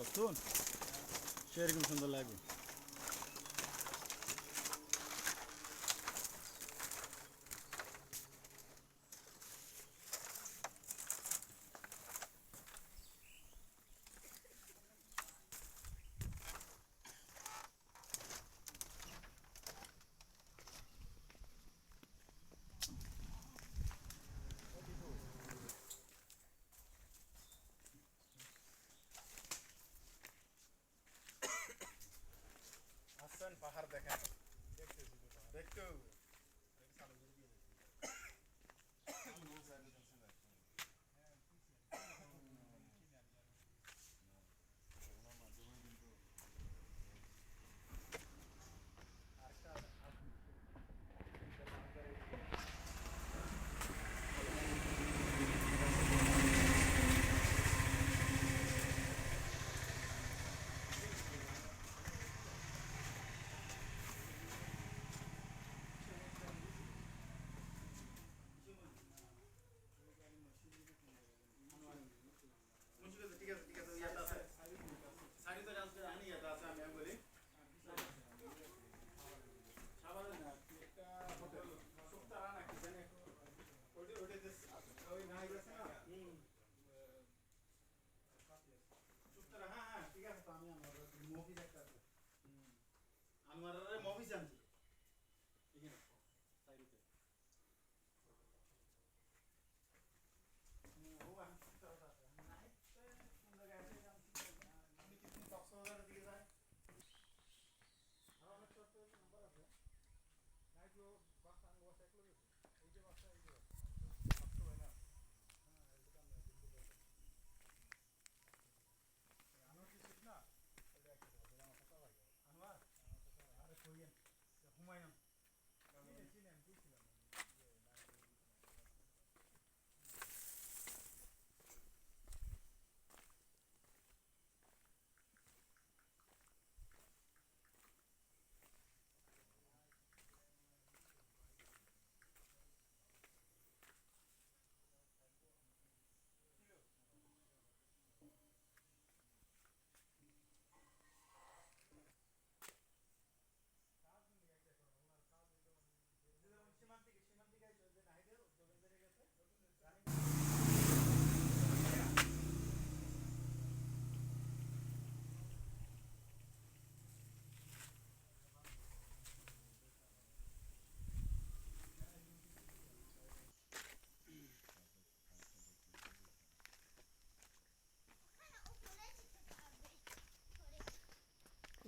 হিন্দি লাগ দিবি চলো শুন সেরকম সুন্দর লাগবে go. আর অনেক ছোট নাম্বার আছে নাইট্রো বাস আমি বাস একলো গেছে এই যে বাসটা এই যে।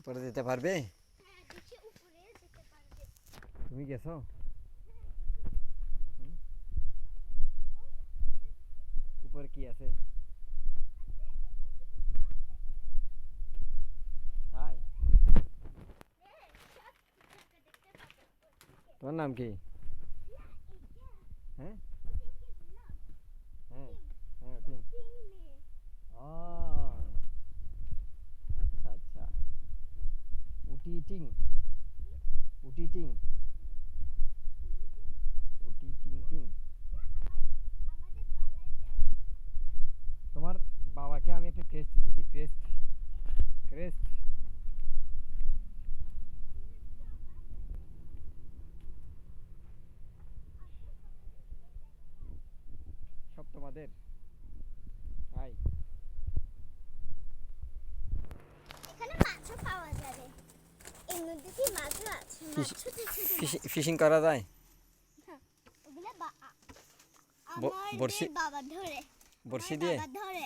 উপরে যেতে পারবে হ্যাঁ কিছু উপরে যেতে পারবে তুমি গেছো উপরে কি আছে তাই তোমার নাম কি হ্যাঁ হ্যাঁ উটি টিং টিং আমাদের পালার জায়গা তোমার বাবাকে আমি একটা ক্রেস্ট দিয়েছি ক্রেস্ট ক্রেস্ট সব তোমাদের। কি মাছও আছে মাছ ছোট ছোট ফিশিং করা যায়? বড়শি- বাবা ধরে। বড়শি দিয়ে? বাবা ধরে।